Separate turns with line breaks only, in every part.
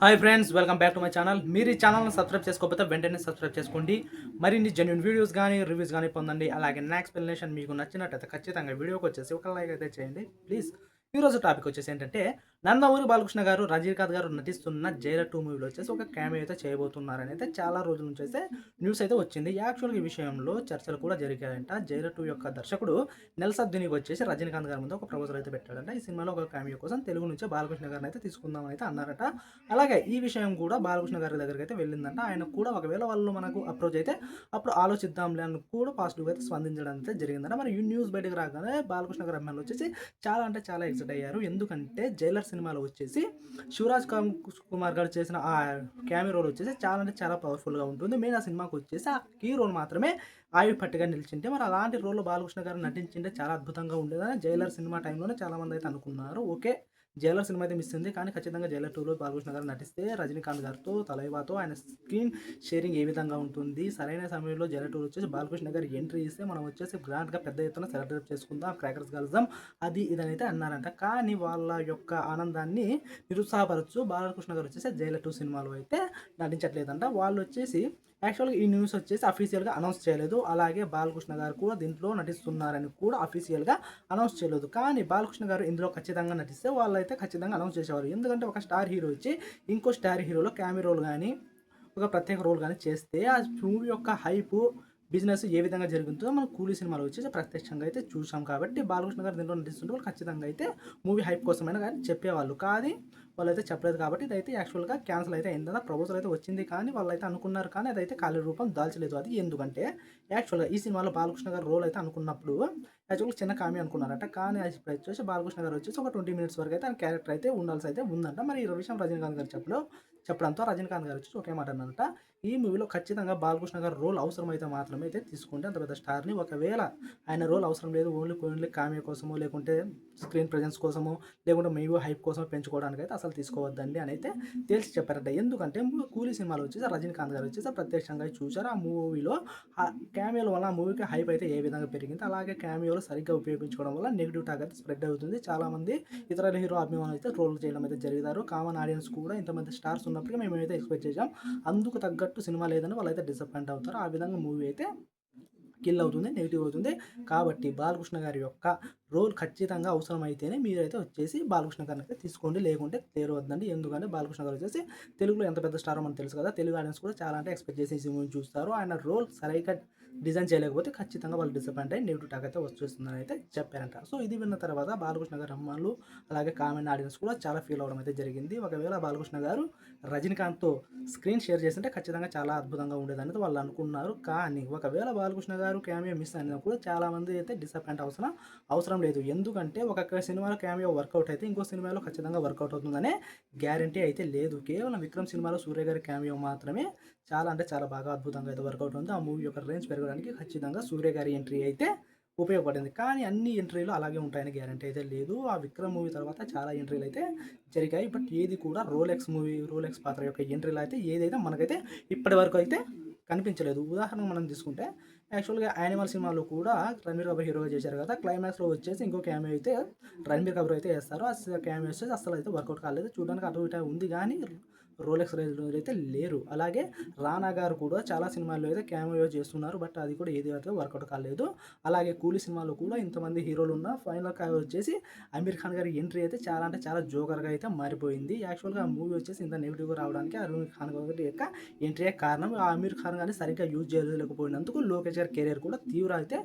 Hi friends welcome back to my channel మీరు ఈ ఛానల్ని సబ్స్క్రైబ్ చేసుకోకపోతే వెంటనే సబ్స్క్రైబ్ చేసుకోండి. మరిన్ని జెన్యున్ వీడియోస్ కానీ రివ్యూస్ కానీ పొందండి. అలాగే నా ఎక్స్ప్లెనేషన్ మీకు నచ్చినట్టయితే ఖచ్చితంగా వీడియోకి వచ్చేసి ఒక లైక్ అయితే చేయండి. ప్లీజ్ ఈరోజు టాపిక్ వచ్చేసి ఏంటంటే నందమూరి బాలకృష్ణ గారు రజనీకాంత్ గారు నటిస్తున్న జైల టూ మూవీలో వచ్చేసి ఒక క్యామియో అయితే చేయబోతున్నారని అయితే చాలా రోజుల నుంచి అయితే న్యూస్ అయితే వచ్చింది. యాక్చువల్గా ఈ విషయంలో చర్చలు కూడా జరిగాయంట. జైల టూ యొక్క దర్శకుడు నెల్సద్దునికి వచ్చేసి రజనీకాంత్ గారి ముందు ఒక ప్రపోజల్ అయితే పెట్టాడంట. ఈ సినిమాలో ఒక క్యామియో కోసం తెలుగు నుంచే బాలకృష్ణ గారిని అయితే తీసుకుందామని అయితే అన్నారట. అలాగే ఈ విషయం కూడా బాలకృష్ణ గారి దగ్గరికి అయితే వెళ్ళిందంట. ఆయన కూడా ఒకవేళ వాళ్ళు మనకు అప్రోచ్ అయితే అప్పుడు ఆలోచిద్దాంలే అని కూడా పాజిటివ్గా అయితే స్పందించడం అయితే జరిగిందంట. మరి ఈ న్యూస్ బయటకు రాగానే బాలకృష్ణ గారి అమ్మాయిలు వచ్చేసి చాలా అంటే చాలా ఎక్సైట్ అయ్యారు. ఎందుకంటే జైలర్ సినిమాలో వచ్చేసి శివరాజ్ కుమార్ గారు చేసిన ఆ క్యామెరా రోల్ వచ్చేసి చాలా అంటే చాలా పవర్ఫుల్గా ఉంటుంది. మెయిన్ ఆ సినిమాకి వచ్చేసి ఆ కీ రోల్ మాత్రమే ఆయువ్ పట్టుగా నిలిచింటే మరి అలాంటి రోల్లో బాలకృష్ణ గారు నటించింటే చాలా అద్భుతంగా ఉండేదని జైలర్ సినిమా టైంలోనే చాలామంది అయితే అనుకున్నారు. ఓకే. జైలర్ సినిమా అయితే మిస్ ఉంది కానీ ఖచ్చితంగా జైలర్ టూలో బాలకృష్ణ గారు నటిస్తే రజనీకాంత్ గారితో తలైవాతో ఆయన స్క్రీన్ షేరింగ్ ఏ విధంగా ఉంటుంది? సరైన సమయంలో జైలర్ టూర్ వచ్చేసి బాలకృష్ణ గారు ఎంట్రీ ఇస్తే మనం వచ్చేసి గ్రాండ్గా పెద్ద ఎత్తున సెలబ్రేట్ చేసుకుందాం. క్రాకర్స్ కలుద్దాం అది ఇదనైతే అన్నారంట. కానీ వాళ్ళ యొక్క ఆనందాన్ని నిరుత్సాహపరచు బాలకృష్ణ గారు వచ్చేసి జైలర్ టూ సినిమాలో అయితే నటించట్లేదంట. వాళ్ళు వచ్చేసి యాక్చువల్గా ఈ న్యూస్ వచ్చేసి అఫీషియల్గా అనౌన్స్ చేయలేదు. అలాగే బాలకృష్ణ గారు కూడా దీంట్లో నటిస్తున్నారని కూడా అఫీషియల్గా అనౌన్స్ చేయలేదు. కానీ బాలకృష్ణ గారు ఇందులో ఖచ్చితంగా నటిస్తే అయితే ఖచ్చితంగా అనౌన్స్ చేసేవారు. ఎందుకంటే ఒక స్టార్ హీరో ఇచ్చి ఇంకో స్టార్ హీరోలో క్యామెరా రోల్ కానీ ఒక ప్రత్యేక రోల్ కానీ చేస్తే ఆ మూవీ యొక్క హైపు బిజినెస్ ఏ విధంగా జరుగుతుందో మనం కూలీ సినిమాలో వచ్చేసి ప్రత్యక్షంగా అయితే చూసాం కాబట్టి బాలకృష్ణ గారు దీంట్లో నటిస్తుంటే వాళ్ళు ఖచ్చితంగా అయితే మూవీ హైప్ కోసమైనా కానీ చెప్పేవాళ్ళు. కానీ వాళ్ళైతే చెప్పలేదు కాబట్టి ఇదైతే యాక్చువల్గా క్యాన్సిల్ అయితే అయిందా. ప్రపోజల్ అయితే వచ్చింది కానీ వాళ్ళు అయితే అనుకున్నారు కానీ అదైతే ఖాళీ రూపం దాల్చలేదు. అది ఎందుకంటే యాక్చువల్గా ఈ సినిమాలో బాలకృష్ణ గారు రోల్ అయితే అనుకున్నప్పుడు యాక్చువల్గా చిన్న కామీ అనుకున్నారట. కానీ అది ఇప్పుడు వచ్చేసి బాలకృష్ణ గారు వచ్చేసి ఒక ట్వంటీ మినిట్స్ వరకు అయితే ఆయన క్యారెక్టర్ అయితే ఉండాల్సి అయితే ఉందంట. మరి ఈ విషయం రజనీకాంత్ గారు చెప్పలో చెప్పడంతో రజనీకాంత్ గారు వచ్చి ఒకే మాట అన్నారట. ఈ మూవీలో ఖచ్చితంగా బాలకృష్ణ గారు రోల్ అవసరమైతే మాత్రమే అయితే తీసుకుంటే అంత పెద్ద స్టార్ని ఒకవేళ ఆయన రోల్ అవసరం లేదు ఓన్లీ ఓన్లీ కామె కోసమో లేకుంటే స్క్రీన్ ప్రజెన్స్ కోసమో లేకుంటే మీ హైప్ కోసమో పెంచుకోవడానికి అయితే అసలు తీసుకోవద్దండి అని అయితే తేల్చి చెప్పారట. ఎందుకంటే కూలీ సినిమాలు వచ్చేసి రజనీకాంత్ గారు వచ్చేసి ప్రత్యక్షంగా చూసారు ఆ మూవీలో ఆ క్యామియోల వల్ల ఆ మూవీకి హైప్ అయితే ఏ విధంగా పెరిగింది అలాగే క్యామియోలు సరిగ్గా ఉపయోగించుకోవడం వల్ల నెగిటివ్ టాక్ అయితే స్ప్రెడ్ అవుతుంది. చాలామంది ఇతర హీరో అభిమానులు అయితే ట్రోల్ చేయడం అయితే జరిగారు కామన్ ఆడియన్స్ కూడా ఇంతమంది స్టార్స్ ఉన్నప్పటికీ మేము అయితే ఎక్స్పెక్ట్ చేసాం అందుకు తగ్గట్టు సినిమా లేదని వాళ్ళైతే డిసప్పాయింట్ అవుతారు. ఆ విధంగా మూవీ అయితే కిల్ అవుతుంది నెగిటివ్ అవుతుంది. కాబట్టి బాలకృష్ణ గారి యొక్క రోల్ ఖచ్చితంగా అవసరమైతేనే మీరైతే వచ్చేసి బాలకృష్ణ గారిని అయితే తీసుకోండి. లేకుంటే క్లియర్ వద్దండి. ఎందుకంటే బాలకృష్ణ గారు వచ్చేసి తెలుగులో ఎంత పెద్ద స్టారో మనకు తెలుసు కదా. తెలుగు ఆడియన్స్ కూడా చాలా అంటే ఎక్స్పెక్ట్ చేసి ఈ చూస్తారు. ఆయన రోల్ సరిగ్గా డిజైన్ చేయలేకపోతే ఖచ్చితంగా వాళ్ళు డిసప్పాయింట్ అయ్యి నెగిటివ్ టాక్ అయితే వచ్చేస్తుందని అయితే చెప్పారంట. సో ఇది విన్న తర్వాత బాలకృష్ణ గారు అమ్మాలు అలాగే కామెంట్ ఆడియన్స్ కూడా చాలా ఫీల్ అవడం అయితే జరిగింది. ఒకవేళ బాలకృష్ణ గారు రజనీకాంత్తో స్క్రీన్ షేర్ చేస్తుంటే ఖచ్చితంగా చాలా అద్భుతంగా ఉండేదని వాళ్ళు అనుకున్నారు. కానీ ఒకవేళ బాలకృష్ణ గారు క్యామియో మిస్ అయినా కూడా చాలా మంది అయితే డిసప్పాయింట్ అవసరం అవసరం లేదు. ఎందుకంటే ఒక సినిమాలో క్యామియో వర్కౌట్ అయితే ఇంకో సినిమాలో ఖచ్చితంగా వర్కౌట్ అవుతుందనే గ్యారంటీ అయితే లేదు. కేవలం విక్రమ్ సినిమాలో సూర్య గారి క్యామియో మాత్రమే చాలా అంటే చాలా బాగా అద్భుతంగా అయితే వర్కౌట్ ఉంది. ఆ మూవీ యొక్క రేంజ్ పెరగడానికి ఖచ్చితంగా సూర్య గారి ఎంట్రీ అయితే ఉపయోగపడింది. కానీ అన్ని ఎంట్రీలు అలాగే ఉంటాయని గ్యారంటీ అయితే లేదు. ఆ విక్రమ్ మూవీ తర్వాత చాలా ఎంట్రీలు అయితే జరిగాయి. బట్ ఏది కూడా రోలెక్స్ మూవీ రోలెక్స్ పాత్ర యొక్క ఎంట్రీలు అయితే ఏదైతే మనకైతే ఇప్పటి వరకు అయితే కనిపించలేదు. ఉదాహరణకు మనం తీసుకుంటే యాక్చువల్గా యానిమల్ సినిమాలో కూడా రణబీర్ కపూర్ హీరోగా చేశారు కదా క్లైమాక్స్లో వచ్చేసి ఇంకో క్యామియో అయితే రణబీర్ కపూర్ అయితే వేస్తారు. ఆ క్యామియో వచ్చేసి అసలు అయితే వర్కౌట్ కాలేదు. చూడడానికి అటు ఇటు ఉంది కానీ రోలెక్స్ రేంజ్లో అయితే లేరు. అలాగే రానా గారు కూడా చాలా సినిమాల్లో అయితే క్యామియో చేస్తున్నారు. బట్ అది కూడా ఏది అయితే వర్కౌట్ కాలేదు. అలాగే కూలీ సినిమాలో కూడా ఇంతమంది హీరోలు ఉన్న ఫైనల్ వచ్చేసి అమీర్ ఖాన్ గారి ఎంట్రీ అయితే చాలా అంటే చాలా జోకర్గా అయితే మారిపోయింది. యాక్చువల్గా ఆ మూవీ వచ్చేసి ఇంత నెగిటివ్గా రావడానికి అమీర్ ఖాన్ గారి యొక్క ఎంట్రీ కారణం. ఆ అమీర్ ఖాన్ గారిని సరిగ్గా యూజ్ చేయలేకపోయినందుకు లోకేష్ గారి కెరీర్ కూడా తీవ్ర అయితే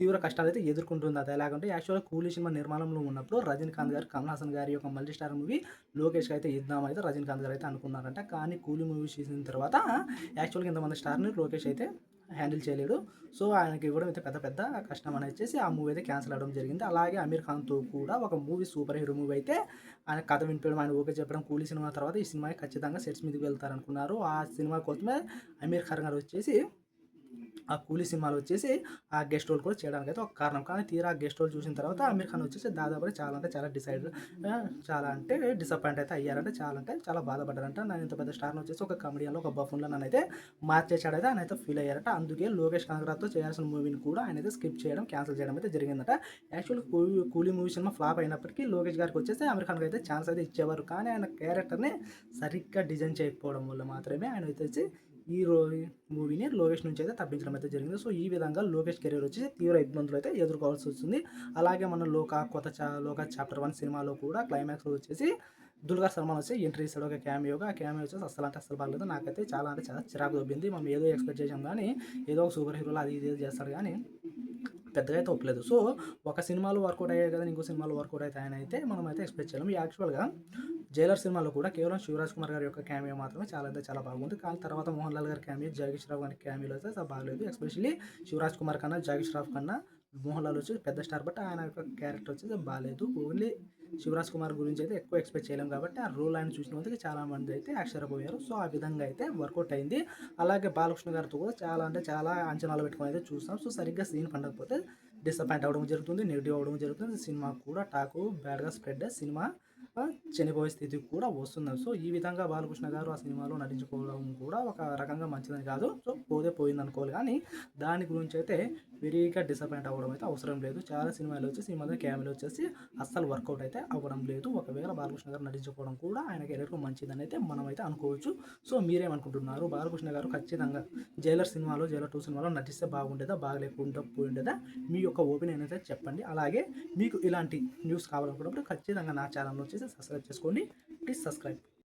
తీవ్ర కష్టాలు అయితే ఎదుర్కొంటుంది. అది ఎలాగంటే యాక్చువల్గా కూలీ సినిమా నిర్మాణంలో ఉన్నప్పుడు రజనీకాంత్ గారు కమల్ హాసన్ గారి యొక్క మల్టీ స్టార్ మూవీ లోకేష్కి అయితే ఇద్దామైతే రజనీకాంత్ గారు అయితే అనుకున్నారంట. కానీ కూలీ మూవీ చేసిన తర్వాత యాక్చువల్గా ఇంతమంది స్టార్ని లోకేష్ అయితే హ్యాండిల్ చేయలేడు. సో ఆయనకి ఇవ్వడం అయితే పెద్ద పెద్ద కష్టం అని వచ్చేసి ఆ మూవీ అయితే క్యాన్సిల్ అవ్వడం జరిగింది. అలాగే అమీర్ ఖాన్తో కూడా ఒక మూవీ సూపర్ హీరో మూవీ అయితే ఆయన కథ వినిపించడం ఆయన ఓకే చెప్పడం కూలీ సినిమా తర్వాత ఈ సినిమాకి ఖచ్చితంగా సెట్స్ మీదకి వెళ్తారనుకున్నారు. ఆ సినిమా కోసమే అమీర్ ఖాన్ గారు వచ్చేసి ఆ కూలీ సినిమాలు వచ్చేసి ఆ గెస్ట్ రోల్ కూడా చేయడానికి అయితే ఒక కారణం. కానీ తీరా గెస్ట్ రోల్ చూసిన తర్వాత అమీర్ ఖాన్ వచ్చేసి దాదాపు చాలా అంటే చాలా డిసైడ్ చాలా అంటే డిసప్పాయింట్ అయితే అయ్యారంటే చాలా అంటే చాలా బాధపడ్డారంట. నేను ఇంత పెద్ద స్టార్ని వచ్చేసి ఒక కమెడియన్లో ఒక బఫున్లో నన్ను అయితే మార్చేసాడైతే ఆయన అయితే ఫీల్ అయ్యారట. అందుకే లోకేష్ కనగరాజ్తో చేయాల్సిన మూవీని కూడా ఆయన అయితే స్కిప్ చేయడం క్యాన్సిల్ చేయడం అయితే జరిగిందట. యాక్చువల్ కూలీ మూవీ సినిమా ఫ్లాప్ అయినప్పటికీ లోకేష్ గారికి వచ్చేసి అమీర్ ఖాన్కి అయితే ఛాన్స్ అయితే ఇచ్చేవారు. కానీ ఆయన క్యారెక్టర్ని సరిగ్గా డిజైన్ చేయకపోవడం వల్ల మాత్రమే ఆయన వచ్చేసి ఈ రో మూవీని లోకేష్ నుంచి అయితే తప్పించడం అయితే జరిగింది. సో ఈ విధంగా లోకేష్ కెరీర్ వచ్చేసి తీవ్ర ఇబ్బందులు అయితే ఎదుర్కోవాల్సి వస్తుంది. అలాగే మన లోక కొత్త చా లోక చాప్టర్ వన్ సినిమాలో కూడా క్లైమాక్స్లో వచ్చేసి దుల్గా సల్మాన్ వచ్చి ఎంట్రీ ఇస్తాడు. ఒక క్యామియోగా ఆ క్యామియో వచ్చేసి అసలు అంటే అసలు పర్లేదు. నాకైతే చాలా అంటే చాలా చిరాకు దొబ్బింది మనం ఏదో ఎక్స్పెక్ట్ చేసాం కానీ ఏదో ఒక సూపర్ హీరోలు అది ఇది చేస్తాడు కానీ పెద్దగా అయితే ఒప్పలేదు. సో ఒక సినిమాలో వర్కౌట్ అయ్యాయి కదా ఇంకో సినిమాలో వర్కౌట్ అయితే ఆయన అయితే మనం అయితే ఎక్స్పెక్ట్ చేయలేము యాక్చువల్గా జైలర్ సినిమాలో కూడా కేవలం శివరాజ్ కుమార్ గారి యొక్క క్యామియో మాత్రమే చాలా అంటే చాలా బాగుంది కానీ తర్వాత మోహన్ లాల్ గారి క్యామియో జాగేష్ రావు గారి క్యామియోలో అయితే అసలు బాగలేదు. ఎస్పెషల్లీ శివరాజ్ కుమార్ కన్నా జాగేష్ రావు కన్నా మోహన్ లాల్ వచ్చి పెద్ద స్టార్ బట్ ఆయన యొక్క క్యారెక్టర్ వచ్చేసి బాగాలేదు. ఓన్లీ శివరాజ్ కుమార్ గురించి అయితే ఎక్కువ ఎక్స్పెక్ట్ చేయలేం కాబట్టి ఆ రోల్ ఆయన చూసిన వాళ్ళకి చాలా మంది అయితే ఆశ్చర్యపోయారు. సో ఆ విధంగా అయితే వర్కౌట్ అయింది. అలాగే బాలకృష్ణ గారితో కూడా చాలా అంటే చాలా అంచనాలు పెట్టుకొని అయితే చూస్తాం సో సరిగ్గా సీన్ పండకపోతే డిసప్పాయింట్ అవ్వడం జరుగుతుంది నెగిటివ్ అవ్వడం జరుగుతుంది. సినిమా కూడా టాకు బ్యాడ్గా స్ప్రెడ్ సినిమా చనిపోయే స్థితికి కూడా వస్తుంది. సో ఈ విధంగా బాలకృష్ణ గారు ఆ సినిమాలో నటించుకోవడం కూడా ఒక రకంగా మంచిదని కాదు. సో పోతే పోయింది అనుకోవాలి. కానీ దాని గురించి అయితే వెరీగా డిసప్పాయింట్ అవ్వడం అయితే అవసరం లేదు. చాలా సినిమాలు వచ్చేసి ఈ మధ్య క్యామెలు వచ్చేసి అస్సలు వర్కౌట్ అయితే అవ్వడం లేదు. ఒకవేళ బాలకృష్ణ గారు నటించుకోవడం కూడా ఆయన కెరీర్కు మంచిదని అయితే మనం అయితే అనుకోవచ్చు. సో మీరేమనుకుంటున్నారు? బాలకృష్ణ గారు ఖచ్చితంగా జైలర్ సినిమాలో జైలర్ టూ సినిమాలో నటిస్తే బాగుండేదా? బాగలేకుండా పోయిండేదా? మీ యొక్క ఓపెన్ అయితే చెప్పండి. అలాగే మీకు ఇలాంటి న్యూస్ కావాలనుకున్నప్పుడు ఖచ్చితంగా నా ఛానల్ వచ్చేసి సబ్స్క్రైబ్ చేసుకోండి ప్లీజ్ సబ్స్క్రైబ్